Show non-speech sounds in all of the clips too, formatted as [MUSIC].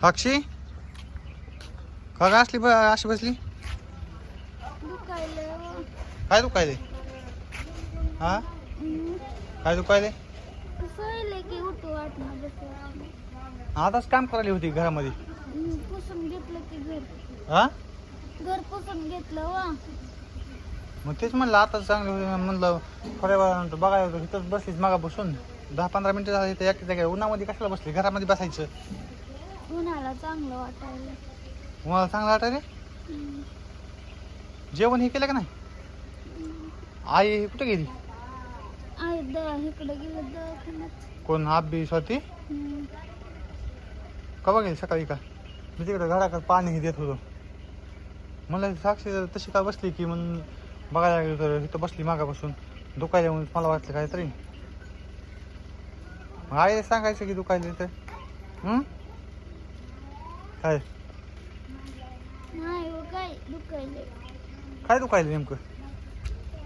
साक्षी का असली ब- अशी बसली? दुखायलं काय दुखायले हा? काय दुखायले आताच काम करायली होती घरामध्ये. पुसून घेतलं की घर. हा? घर पुसून घेतलं वा मग तेच म्हणलं आता चांगलं होतं म्हणलं थोड्या वेळा बघायला होतं इथंच बसलीच मागा बसून. दहा पंधरा मिनिटं झाली तर एका उन्हामध्ये कशाला बसली? घरामध्ये बसायचं. उन्हाला चांगलं वाटायला. तुम्हाला चांगलं वाटायले? हम्म. जेवण हे केलं का नाही? आई कुठे गेली? आई द इकडे गेलं दवाखान्यात. कोण? आबी स्वाती? हम्म. कवा गेली सकाळी का? मी तिकडे घराकडे पाणी हे देत होतो. मला साक्षी जर तशी का बसली की मग बघायला गेलो तर इथं बसली मागापासून. दुखायला म्हणून मला वाटलं काहीतरी. मग आईला सांगायचं की दुखायले तर हं? काय? नाही हो काय दुखायले काय दुखायले नेमकं?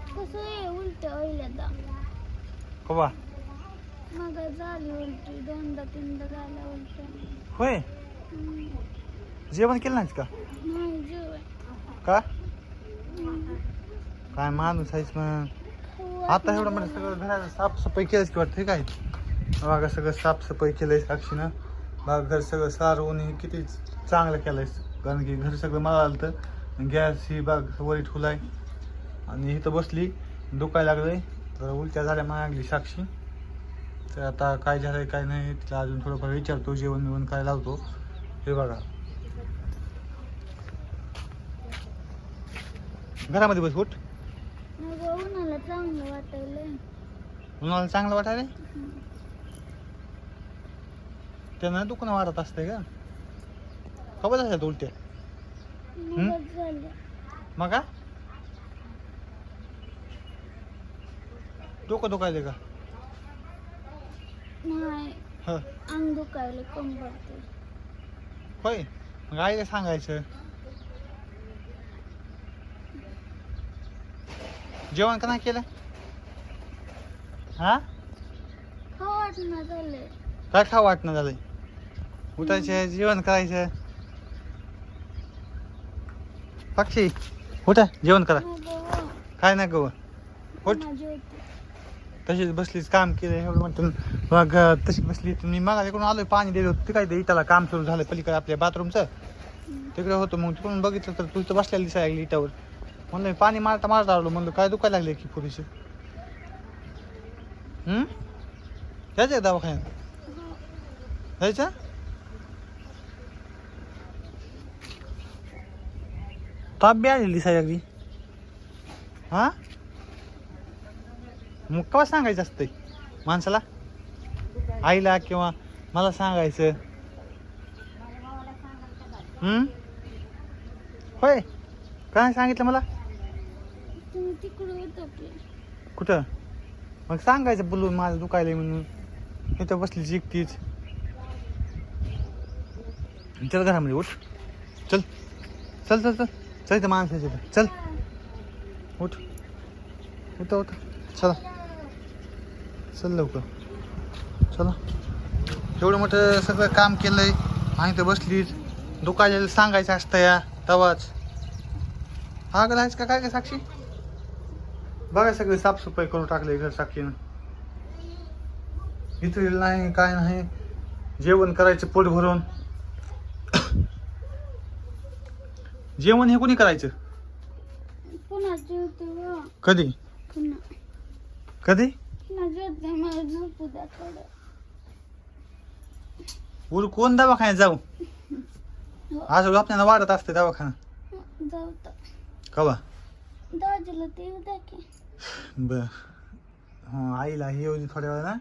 कसं आहे उलट होईल कवा? मग झाली उलटी दोनदा तीनदा झाल्या उलट होय? जेवण केलं नाहीस का? नाही का? हम्म. काय माणूस आहेस मग आता एवढं म्हणजे सगळं घरात साफसफाई केलंच की वाटतं काय? बघा सगळं साफसफाई केलंय साक्षीनं. बघा घर सगळं सारवून हे किती चांगलं केलंय कारण की घर सगळं मला आलं तर गॅस ही बाग वरी ठुलाय. आणि इथं बसली. दुखायला लागलंय. तर उलट्या झाल्या मागली साक्षी. तर आता काय झालंय काय नाही तिला अजून थोडंफार विचारतो. जेवण बिवण काय लावतो. हे बघा. घरामध्ये बस उठ. मग उन्हाला चांगलं वाटायला त्यानं दुखणं वाढत असतंय का? खबर असेल उलट्या. मग झालं. का डोकं दुखायले का? नाही. ह. अंग दुखायला कंबरते होय. मग आईला सांगायचं. जेवण का नाही केलं? हा? खाऊ वाटणं झालंय. खा वाटणं झालंय. उठायचं जेवण करायचं पक्षी उठा जेवण करा. काय नाही गं उठ. तशीच बसलीच काम केलं एवढं म्हणतो मग तशी बसली. मी मागा तिकडून आलोय पाणी दिलं होतं. ते काय इटाला काम सुरू झालं पलीकडे आपल्या बाथरूमचं. तिकडे होतं मग तिकडून बघितलं तर तू इथं बसलेली दिसायला लागली इटावर. म्हणलं मी पाणी मारता मारता आलो. म्हणलं काय दुखायला लागले की पुरीशी हम्म? जायचं का दवाखान्यात? जायचं ताप बी आलेली सगळी हा? मग केव्हा सांगायचं असतंय? माणसाला? आईला किंवा मला सांगायचं? हम्म? होय. काय सांगितलं मला? कुठं? मग सांगायचं बोलून माझं दुखायला म्हणून. इथं बसली जिकतीच चल घरामध्ये उठ. चल. चल चल चल. चल इथं माणसाच्या चल. उठ. उठ उठ. चला. चल लवकर. चला. एवढं मोठं सगळं काम केलंय. आणि ते बसलीच दुकानाला सांगायचं असतं या तवाच. हा का का? काय काय साक्षी? बघा सगळी साफसफाई करून टाकले घर साक्षीनं. इथं नाही काय नाही. जेवण करायचं पोट भरून. जेवण हे कोणी करायचं? पुन्हा जेवते व कधी? पुन्हा. कधी? पुन्हा जेवते मला झोपू द्या थोडं. उर कोण दवाखान्यात जाऊ? हो, असं आपल्याला वाढत असते दवाखाना. जाऊ तर. कवा? दाजीला ते येऊ द्या की. बर. हा आईला हे येऊ दे थोड्या वेळाला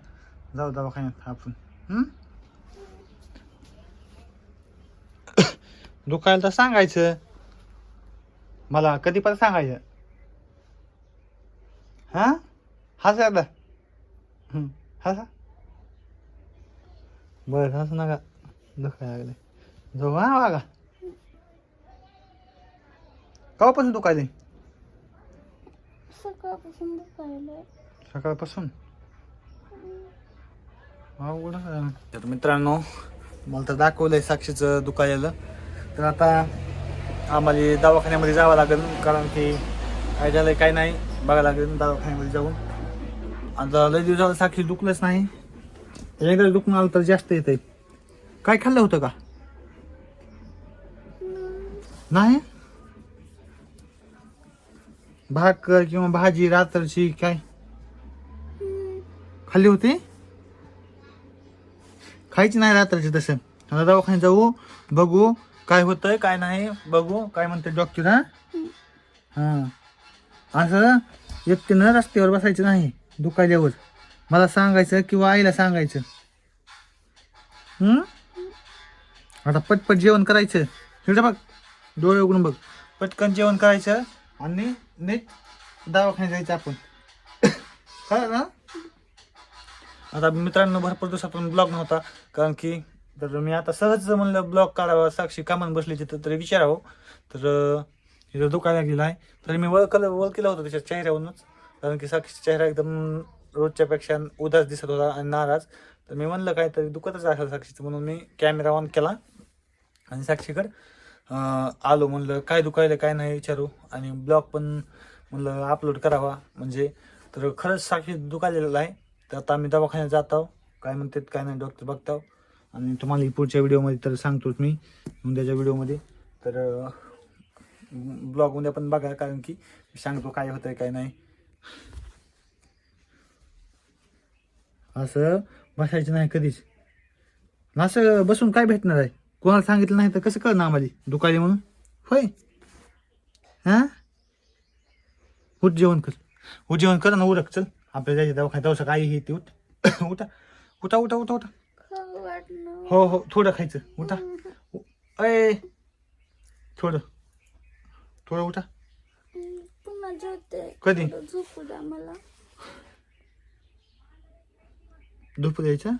जाऊ दवाखान्यात आपण? दुखायला तर सांगायचं. मला कधी पण सांगायचं. हा? हसा एकदा हम्म, हसा बर हसू नका. दुखायला लागले जाऊ हा वागा केव्हापासून दुखायले सकाळपासून दुखायला सकाळपासून? अवघड. तर मित्रांनो मला तर दाखवलंय साक्षीचं दुखायला तर आता आम्हाला दवाखान्यामध्ये जावं लागेल कारण की काय झालंय काय नाही बघायला लागेल दवाखान्यामध्ये जाऊन. आता लय दिवस झालं साक्षी दुखलंच नाही. एकदा दुखणं आलं तर जास्त येते काय खाल्लं होतं का? नाही? भाकर किंवा भाजी रात्रची काय? खाल्ली होती? खायची नाही रात्रीची तसं. आता दवाखान्यात जाऊ बघू काय होतंय काय नाही बघू काय म्हणते डॉक्टर हा? हा. असं एकटीनं रस्त्यावर बसायचं नाही दुखायल्यावर. मला सांगायचं किंवा आईला सांगायचं. हम्म आता पटपट जेवण करायचं. इकडे बघ डोळे उघडून बघ. पटकन जेवण करायचं आणि नीट दवाखान्यात जायचं आपण. [COUGHS] कळलं ना? आता मित्रांनो भरपूर दिवसातून ब्लॉग नव्हता कारण की तर मी आता सहज म्हणलं ब्लॉग काढावा साक्षी कामान बसली तिथं तरी विचारावं. तर तिथं इथं दुखायला लागलेलं आहे. तर मी ओळखलं ओळखलं होतं त्याच्या चेहऱ्यावरूनच. कारण की साक्षीचा चेहरा एकदम रोजच्या पेक्षा उदास दिसत होता आणि नाराज. तर मी म्हणलं काहीतरी दुखतच असेल साक्षीचं म्हणून मी कॅमेरा ऑन केला. आणि साक्षीकडे आलो म्हणलं काय दुखायलं काय नाही विचारू. आणि ब्लॉग पण म्हणलं अपलोड करावा. म्हणजे तर खरंच साक्षी दुखायलेलं आहे. तर आता आम्ही दवाखान्यात जात आहो काय म्हणतात काय नाही डॉक्टर बघताव. आणि तुम्हाला पुढच्या व्हिडिओमध्ये तर सांगतोच मी उद्याच्या व्हिडिओमध्ये. तर ब्लॉग उद्या पण बघा कारण की मी सांगतो काय होतंय काय नाही. असं बसायचं नाही कधीच. असं बसून काय भेटणार आहे? कोणाला सांगितलं नाही तर कसं कळणार आम्हाला? दुकाने म्हणून? होय. हा? उठ जेवण कर. उठ जेवण कर ना उरक चल. आपल्या जायचं दवाखान्यात. दवसा काही हे ते उठ. [COUGHS] उठा. उठा उठा उठा उठा. हो हो. थोडं खायचं. उठा. अय थोडं. थोडं उठा. पुन्हा जेवते. कधी? थोडं झोपू द्या मला. झोपू द्यायचं?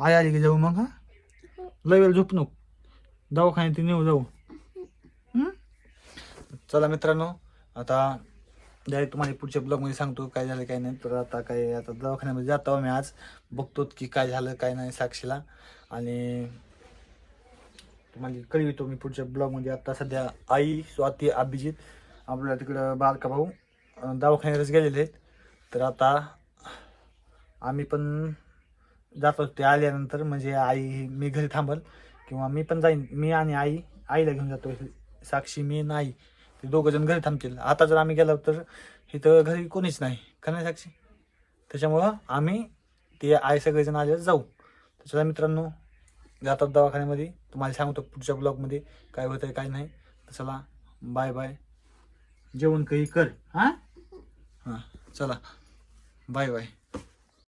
आई आली की जाऊ मग हा? लय वेळ झोप नको. दवाखान्यात नेऊ जाऊ. हं? चला मित्रांनो आता डायरेक्ट तुम्हाला पुढच्या ब्लॉगमध्ये सांगतो काय झालं काय नाही. तर आता काय आता दवाखान्यामध्ये जातो आम्ही आज. बघतो की काय झालं काय नाही साक्षीला. आणि तुम्हाला कळवितो मी पुढच्या ब्लॉगमध्ये आता सध्या आई स्वाती अभिजित आपल्या तिकडं बालका भाऊ दवाखान्यातच गेलेले आहेत. तर आता आम्ही पण जातो ते आल्यानंतर म्हणजे आई मी घरी थांबल किंवा मी पण जाईन. मी आणि आई आईला घेऊन जातो साक्षी मी नाही. ते दोघं जण घरी थांबतील. आता जर आम्ही गेलो तर इथं घरी कोणीच नाही. खरं नाही साक्षी? त्याच्यामुळं आम्ही ते आई सगळेजण आले जाऊ. त्याच्या मित्रांनो जातात दवाखान्यामध्ये. तुम्हाला सांगतो पुढच्या ब्लॉगमध्ये काय होतंय काय नाही. तर चला बाय बाय. जेवण काही कर. हां? हां चला. Bye bye.